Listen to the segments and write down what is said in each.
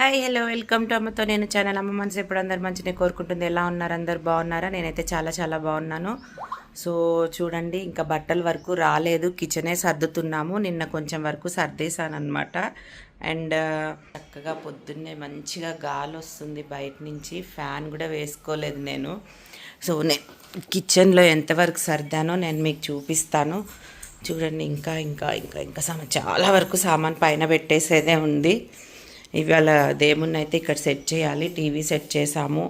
Hi hello welcome to అమ్మతో నేను channel అమ్మ మనసు ఎప్పుడు అందరు మంచిని కోరుకుంటుంది. ఎలా ఉన్నారు? అందరు బాగున్నారా? నేనైతే చాలా చాలా బాగున్నాను. సో చూడండి ఇంకా బట్టల వరకు రాలేదు. కిచెనే సర్దుతున్నాము. నిన్న కొంచెం వరకు సర్దేశాను అనమాట అండ్ చక్కగా పొద్దున్నే మంచిగా గాలి వస్తుంది బయట నుంచి. ఫ్యాన్ కూడా వేసుకోలేదు నేను. సో నేను కిచెన్లో ఎంతవరకు సర్దానో నేను మీకు చూపిస్తాను. చూడండి ఇంకా ఇంకా ఇంకా ఇంకా సామాన్ చాలా వరకు సామాన్ పైన పెట్టేసేదే ఉంది. ఇవాళ దేవుణ్ణి అయితే ఇక్కడ సెట్ చేయాలి. టీవీ సెట్ చేసాము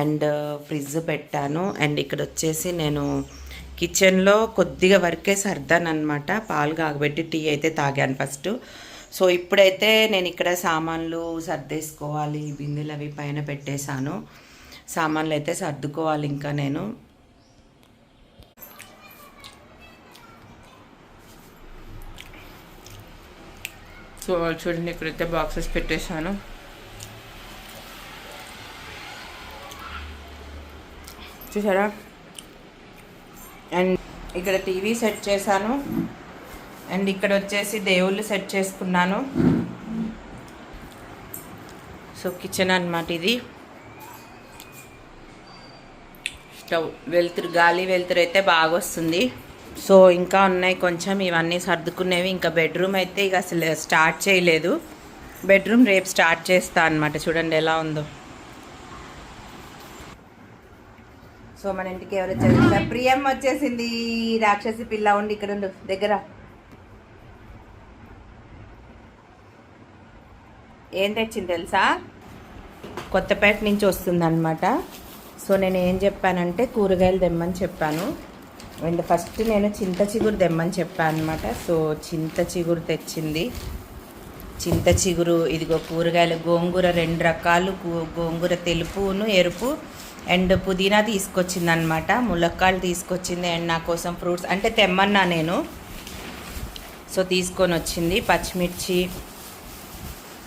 అండ్ ఫ్రిడ్జ్ పెట్టాను. అండ్ ఇక్కడ వచ్చేసి నేను కిచెన్లో కొద్దిగా వరకే సర్దాను అనమాట పాలు కాగబెట్టి టీ అయితే తాగాను ఫస్ట్. సో ఇప్పుడైతే నేను ఇక్కడ సామాన్లు సర్దేసుకోవాలి. బిందెలు అవి పైన పెట్టేశాను. సామాన్లు అయితే సర్దుకోవాలి ఇంకా నేను. సో చూడండి ఇక్కడైతే బాక్సెస్ పెట్టేశాను. చూసారా? అండ్ ఇక్కడ టీవీ సెట్ చేశాను. అండ్ ఇక్కడ వచ్చేసి దేవుళ్ళు సెట్ చేసుకున్నాను. సో కిచెన్ అనమాట ఇది. స్టవ్ వెలుతురు గాలి వెలుతురు అయితే బాగా వస్తుంది సో ఇంకా ఉన్నాయి కొంచెం ఇవన్నీ సర్దుకునేవి. ఇంకా బెడ్రూమ్ అయితే ఇక అసలు స్టార్ట్ చేయలేదు. బెడ్రూమ్ రేపు స్టార్ట్ చేస్తా అనమాట చూడండి ఎలా ఉందో. సో మన ఇంటికి ఎవరు వచ్చారు? ప్రియం వచ్చేసింది. రాక్షసి పిల్ల ఉండి ఇక్కడ ఉండు దగ్గర. ఏం తెచ్చింది తెలుసా? కొత్తపేట నుంచి వస్తుందన్నమాట. సో నేను ఏం చెప్పానంటే కూరగాయలు తెమ్మని చెప్పాను. అండ్ ఫస్ట్ నేను చింత చిగురు తెమ్మని చెప్పాను అనమాట సో చింత చిగురు తెచ్చింది. చింత చిగురు ఇదిగో కూరగాయలు గోంగూర రెండు రకాలు గోంగూర తెలుపును ఎరుపు అండ్ పుదీనా తీసుకొచ్చింది అనమాట ములక్కాయలు తీసుకొచ్చింది అండ్ నా కోసం ఫ్రూట్స్ అంటే తెమ్మన్నా నేను. సో తీసుకొని వచ్చింది పచ్చిమిర్చి.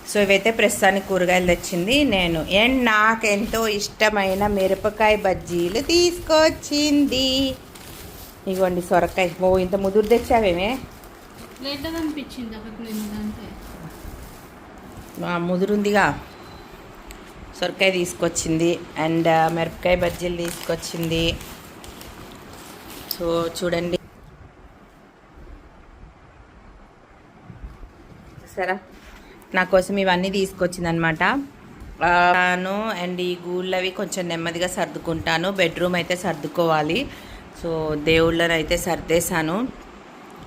సో ఇవైతే ప్రస్తుతానికి కూరగాయలు తెచ్చింది నేను. అండ్ నాకెంతో ఇష్టమైన మిరపకాయ బజ్జీలు తీసుకొచ్చింది. ఇగోండి సొరకాయ. ఓ ఇంత ముదురు తెచ్చావేమే? ముదురుందిగా. సొరకాయ తీసుకొచ్చింది అండ్ మిరపకాయ బజ్జీలు తీసుకొచ్చింది. సో చూడండి. సరే నా కోసం ఇవన్నీ తీసుకొచ్చింది అనమాట నేను అండ్ ఈ గూళ్ళవి కొంచెం నెమ్మదిగా సర్దుకుంటాను. బెడ్రూమ్ అయితే సర్దుకోవాలి. సో దేవుళ్ళని అయితే సర్దేశాను.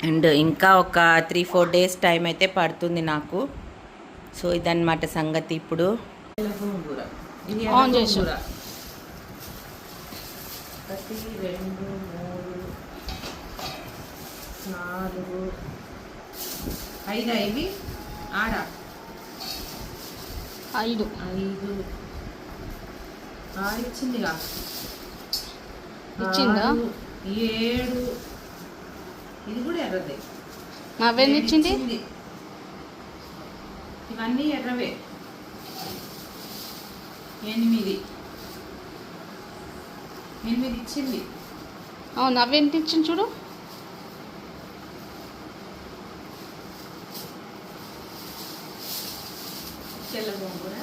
అండ్ ఇంకా ఒక త్రీ ఫోర్ డేస్ టైం అయితే పడుతుంది నాకు. సో ఇదన్నమాట సంగతి ఇప్పుడు. ఆన్ చేసు. ఒకటి రెండు మూడు నాలుగు. ఐదు ఇవి? ఆడ ఐదు. ఐదు. ఆరు ఇచ్చిందిగా ఇచ్చిందా? ఏడు. ఇది కూడా ఎర్రదే. నవ్వేంది ఇచ్చింది. ఇవన్నీ ఎర్రవే. ఎనిమిది. ఎనిమిది ఇచ్చింది. అవును నవ్వేంటి ఇచ్చింది చూడు? తెల్ల గోంగూర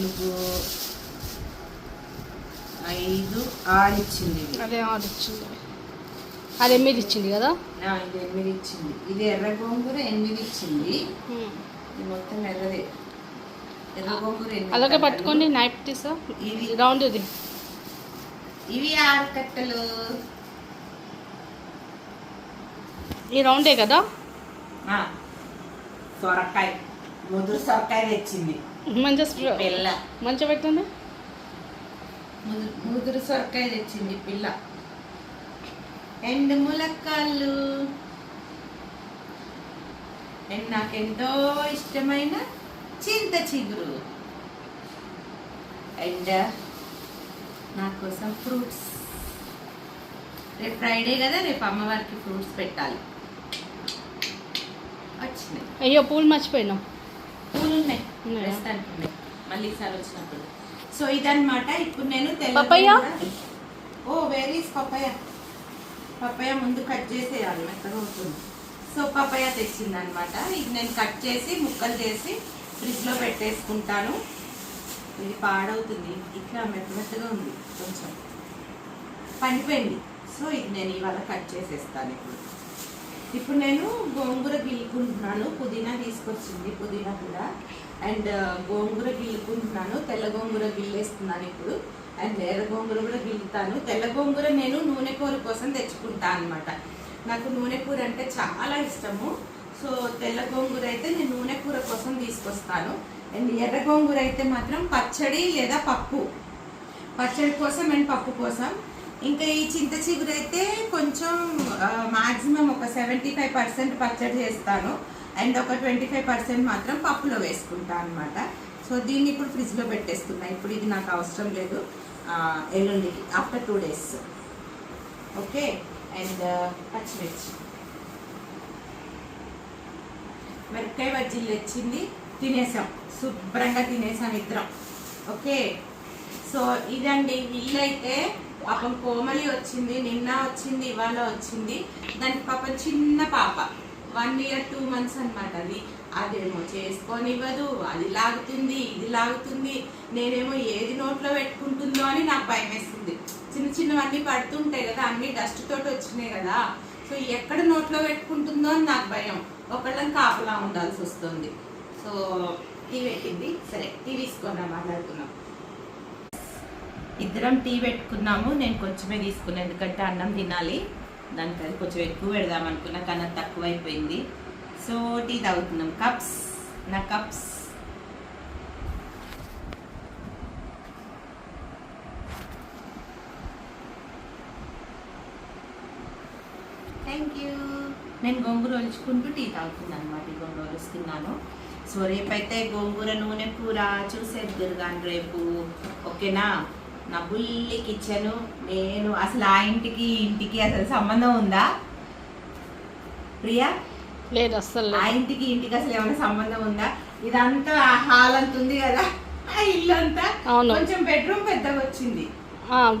నాలుగు ఐదు ఆరు ఇచ్చింది. అదే ఆరు ఇచ్చింది అది ఎనిమిది ఇచ్చింది కదా ఇది ఎనిమిది ఇచ్చింది ఇది ఎర్ర గోంగూర ఎనిమిది ఇచ్చింది. ఇది మొత్తం ఎర్రదే. ఎర్ర గోంగూర అలాగే. పట్టుకోండి నైఫ్ తీసా ఇది రౌండ్ ఇది. ఇవి ఆరు కట్టలు. ఈ రౌండే కదా? సొరకాయ. ముదురు సొరకాయ తెచ్చింది. మంచిగా పిల్ల. మంచిగా పెట్టండి ముదు- ముదురు సొరకాయ తెచ్చింది పిల్ల. ఎండు ములక్కాళ్ళు. అండ్ నాకెంతో ఇష్టమైన చింత చిగురు. అండ్ నా కోసం ఫ్రూట్స్. రేపు ఫ్రైడే కదా రేపు అమ్మవారికి ఫ్రూట్స్ పెట్టాలి. వచ్చినాయి అయ్యో పూలు మర్చిపోయినాం. ఉన్నాయి? ప్రస్తుతానికి ఉన్నాయి మళ్ళీ ఈసారి వచ్చినప్పుడు. సో ఇదన్నమాట. ఇప్పుడు నేను? గోంగూర- ఓ వేరీస్ పప్పయ్య పప్పయ్య ముందు కట్ చేసేయాలి మెత్తగా అవుతుంది. సో పప్పయ్య తెచ్చింది అనమాట ఇది నేను కట్ చేసి ముక్కలు చేసి ఫ్రిడ్జ్లో పెట్టేసుకుంటాను. ఇది పాడవుతుంది. ఇట్లా మెత్త మెత్తగా ఉంది. కొంచెం. పండిపోయింది. సో ఇది నేను ఇవాళ కట్ చేసేస్తాను ఇప్పుడు. ఇప్పుడు నేను గోంగూర గిల్లుకుంటున్నాను పుదీనా తీసుకొచ్చింది పుదీనా కూడా. అండ్ గోంగూర గిల్లుకుంటున్నాను తెల్ల గోంగూర గిల్లేస్తున్నాను ఇప్పుడు. అండ్ ఎర్ర గోంగూర కూడా గిల్లుతాను. తెల్ల గోంగూర నేను నూనె కూర కోసం తెచ్చుకుంటాను అనమాట నాకు నూనె కూర అంటే చాలా ఇష్టము. సో తెల్ల గోంగూర అయితే నేను నూనె కూర కోసం తీసుకొస్తాను. అండ్ ఎర్ర గోంగూర అయితే మాత్రం పచ్చడి లేదా పప్పు. పచ్చడి కోసం అండ్ పప్పు కోసం. ఇంకా ఈ చింత చిగురు అయితే కొంచెం మాక్సిమం ఒక సెవెంటీ ఫైవ్ పర్సెంట్ పచ్చడి చేస్తాను. అండ్ ఒక ట్వంటీ ఫైవ్ పర్సెంట్ మాత్రం పప్పులో వేసుకుంటాను అనమాట సో దీన్ని ఇప్పుడు ఫ్రిడ్జ్లో పెట్టేస్తున్నా. ఇప్పుడు ఇది నాకు అవసరం లేదు. ఎల్లుండికి after two days okay? And పచ్చిమిర్చి. మిరపకాయ బజ్జీలు వచ్చింది తినేసాం. శుభ్రంగా తినేసాం ఇద్దరం. ఓకే? సో ఇదండి. ఇల్లు అయితే పాపం కోమలి వచ్చింది నిన్న వచ్చింది ఇవాళ వచ్చింది. దానికి పాపం చిన్న పాప. వన్ ఇయర్ టూ మంత్స్ అన్నమాట అది. అదేమో చేసుకోనివ్వదు అది లాగుతుంది ఇది లాగుతుంది. నేనేమో ఏది నోట్లో పెట్టుకుంటుందో అని నాకు భయం వేస్తుంది చిన్న చిన్నవన్నీ పడుతుంటాయి కదా అన్ని డస్ట్ తోటి వచ్చినాయి కదా. సో ఎక్కడ నోట్లో పెట్టుకుంటుందో అని నాకు భయం. ఒకళ్ళని కాపలా ఉండాల్సి వస్తుంది. సో టీ పెట్టింది. సరే టీ తీసుకున్నాం మాట్లాడుకున్నాం ఇద్దరం టీ పెట్టుకున్నాము నేను కొంచెమే తీసుకున్నాను ఎందుకంటే అన్నం తినాలి. దానికి అది కొంచెం ఎక్కువ పెడదాం అనుకున్నా కానీ అది తక్కువ అయిపోయింది సో టీ తాగుతున్నాం. కప్స్ నా కప్స్. థ్యాంక్ యూ నేను గోంగూర ఒలుచుకుంటూ టీ తాగుతున్నాను అనమాట గోంగూర ఒలుస్తున్నాను. సో రేపైతే గోంగూర నూనె కూర చూసేద్దరు కానీ రేపు. ఓకేనా? నా బుల్లి కిచెన్. నేను అసలు ఆ ఇంటికి ఇంటికి అసలు సంబంధం ఉందా? ప్రియా? లేదు అస్సలు ఆ ఇంటికి ఇంటికి అసలు ఏమైనా సంబంధం ఉందా? ఇదంతా హాల్ అంత ఉంది కదా. ఆ ఇల్లు అంతా అవును. కొంచెం బెడ్రూమ్ పెద్దగా వచ్చింది.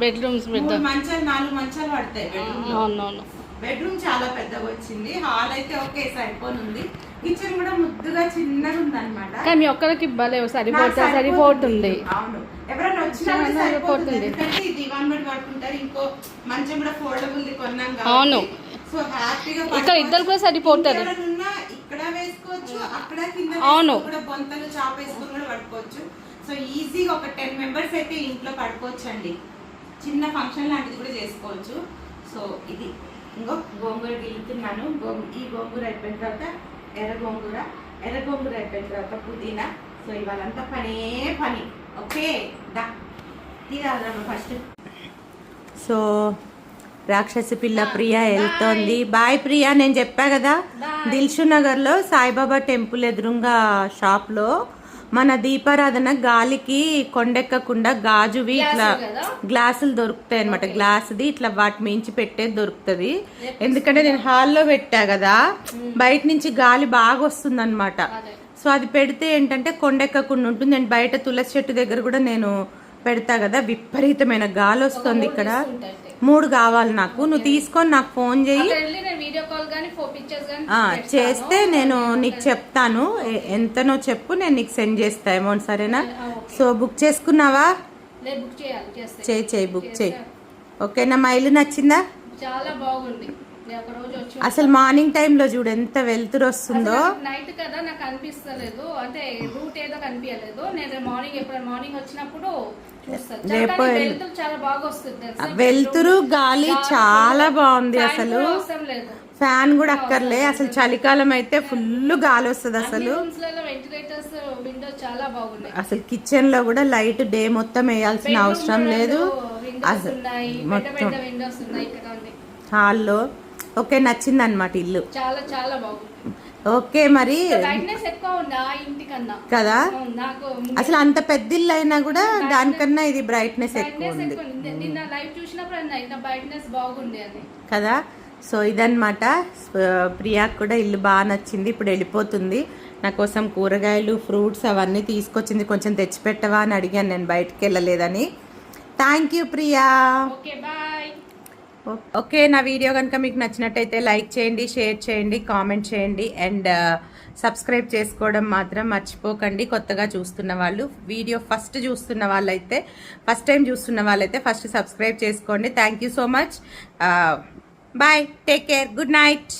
బెడ్రూమ్స్ పెద్ద. మంచాలు నాలుగు మంచాలు పడతాయి అవునవును బెడ్రూమ్ చాలా పెద్దగా వచ్చింది. హాల్ అయితే ఓకే సరిపోనుంది కిచెన్ కూడా ముద్దుగా చిన్నగా ఉంది అనమాట కానీ ఒక్కరికి భలే సరిపోతా సరిపోతుంది. అవును. సరిపోతుంది. సరిపోతుంది. ఎందుకంటే ఇది వన్ బెడ్ పడుకుంటారు ఇంకో మంచం కూడా ఫోల్డబుల్ కొన్నాం అవును. సో హ్యాపీగా ఇక్కడ ఇద్దరు కూడా సరిపోతారు. ఇక్కడ వేసుకోవచ్చు అక్కడ కింద అవును. కూడా బొంతలు చాప వేసుకొని కూడా పడుకోవచ్చు. సో ఈజీగా ఒక టెన్ మెంబర్స్ అయితే ఇంట్లో పడుకోవచ్చు అండి చిన్న ఫంక్షన్ లాంటిది కూడా చేసుకోవచ్చు. సో ఇది. ఇంకో గోంగూర గిల్లుతున్నాను. ఈ గోంగూర అయిపోయిన తర్వాత ఎర్ర గోంగూర ఎర్ర గోంగూర అయిపోయిన తర్వాత పుదీనా. సో ఇవాళంతా పనే పని. ఓకే ఫస్ట్ సో రాక్షసి పిల్ల ప్రియ వెళ్తోంది. బాయ్ ప్రియ నేను చెప్పా కదా? దిల్షు నగర్లో సాయిబాబా టెంపుల్ ఎదురుగా షాప్లో మన దీపారాధన గాలికి కొండెక్కకుండా గాజువి ఇట్లా? గ్లాసులు దొరుకుతాయి అనమాట గ్లాసుది ఇట్లా వాటి మించి పెట్టేది దొరుకుతుంది. ఎందుకంటే నేను హాల్లో పెట్టా కదా? బయట నుంచి గాలి బాగా వస్తుంది అదే. సో అది పెడితే ఏంటంటే కొండెక్కకుండా ఉంటుంది. నేను బయట తులసి చెట్టు దగ్గర కూడా నేను పెడతా కదా. విపరీతమైన గాలి వస్తుంది ఇక్కడ. మూడు కావాలి నాకు. నువ్వు తీసుకొని నాకు ఫోన్ చేయి. చేస్తే నేను నీకు చెప్తాను. ఎంతనో చెప్పు నేను నీకు సెండ్ చేస్తా అమౌంట్ సరేనా? సో బుక్ చేసుకున్నావా? చేయి చేయి బుక్ చేయి. ఓకేనా? మా ఇల్లు నచ్చిందా? చాలా బాగుంది. అసలు మార్నింగ్ టైంలో చూడు ఎంత వెలుతురు వస్తుందో. నైట్ కదా నాకు అనిపిస్తలేదు. అంటే రూట్ ఏదో కనిపించలేదు. నేను మార్నింగ్ ఎప్పుడు మార్నింగ్ వచ్చినప్పుడు? వెలుతురు గాలి చాలా బాగుంది అసలు. ఫ్యాన్ కూడా అక్కర్లే. అసలు చలికాలం అయితే ఫుల్ గాలి వస్తుంది అసలు. అసలు కిచెన్లో కూడా లైట్ డే మొత్తం వేయాల్సిన అవసరం లేదు. అసలు మొత్తం హాల్లో. ఓకే నచ్చింది అనమాట ఇల్లు. చాలా చాలా బాగుంది. ఓకే మరి కదా? అసలు అంత పెద్ద ఇల్లు అయినా కూడా దానికన్నా ఇది బ్రైట్నెస్ ఎక్కువ ఉంది. కదా? సో ఇదన్నమాట. ప్రియాకు కూడా ఇల్లు బాగా నచ్చింది. ఇప్పుడు వెళ్ళిపోతుంది. నా కోసం కూరగాయలు ఫ్రూట్స్ అవన్నీ తీసుకొచ్చింది. కొంచెం తెచ్చిపెట్టవా అని అడిగాను నేను బయటికి వెళ్ళలేదని. Thank you Priya. Okay bye okay. నా వీడియో కనుక మీకు నచ్చినట్టయితే లైక్ చేయండి షేర్ చేయండి కామెంట్ చేయండి అండ్ సబ్స్క్రైబ్ చేసుకోవడం మాత్రం మర్చిపోకండి. కొత్తగా చూస్తున్న వాళ్ళు వీడియో ఫస్ట్ చూస్తున్న వాళ్ళైతే ఫస్ట్ టైం చూస్తున్న వాళ్ళైతే ఫస్ట్ సబ్స్క్రైబ్ చేసుకోండి. Thank you so much. Bye take care good night.